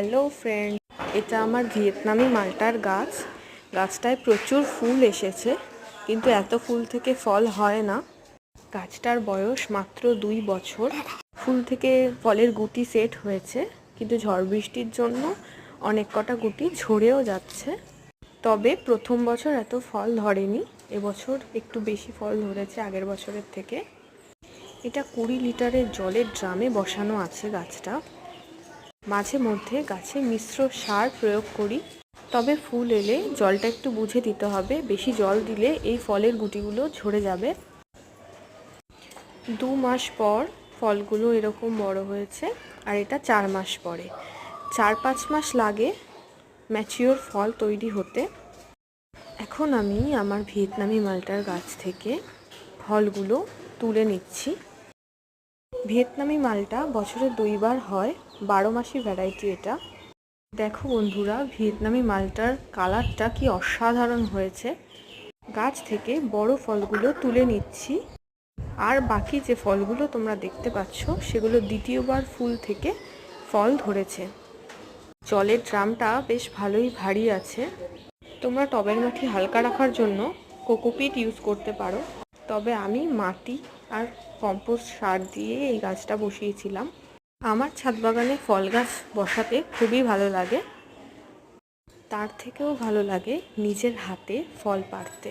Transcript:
Hello friend এটা আমার ভিয়েতনামি মালটার গাছ। গাছটায় প্রচুর ফুল এসেছে, কিন্তু এত ফুল থেকে ফল হয় না। গাছটার বয়স মাত্র দুই বছর। ফুল থেকে ফলের গুটি সেট হয়েছে, কিন্তু ঝড় বৃষ্টির জন্য অনেক কটা গুটি ঝরেও যাচ্ছে। তবে প্রথম বছর এত ফল ধরেনি, এবছর একটু বেশি ফল ধরেছে আগের বছরের থেকে। এটা কুড়ি লিটারের জলের ড্রামে বসানো আছে গাছটা। মাঝে মধ্যে গাছে মিশ্র সার প্রয়োগ করি। তবে ফুল এলে জলটা একটু বুঝে দিতে হবে। বেশি জল দিলে এই ফলের গুটিগুলো ঝরে যাবে। দু মাস পর ফলগুলো এরকম বড় হয়েছে আর এটা চার মাস পরে। চার পাঁচ মাস লাগে ম্যাচিওর ফল তৈরি হতে। এখন আমি আমার ভিয়েতনামি মালটার গাছ থেকে ফলগুলো তুলে নিচ্ছি। ভিয়েতনামি মালটা বছরে দুইবার হয়, বারো মাসি ভ্যারাইটি এটা। দেখো বন্ধুরা, ভিয়েতনামি মালটার কালারটা কি অসাধারণ হয়েছে। গাছ থেকে বড় ফলগুলো তুলে নিচ্ছি। আর বাকি যে ফলগুলো তোমরা দেখতে পাচ্ছ, সেগুলো দ্বিতীয়বার ফুল থেকে ফল ধরেছে। জলের ড্রামটা বেশ ভালোই ভারী আছে। তোমরা টবের মাটি হালকা রাখার জন্য কোকোপিট ইউজ করতে পারো। তবে আমি মাটি আর কম্পোস্ট সার দিয়ে এই গাছটা বসিয়েছিলাম। আমার ছাদ বাগানে ফল গাছ বসাতে খুবই ভালো লাগে। তার থেকেও ভালো লাগে নিজের হাতে ফল পাড়তে।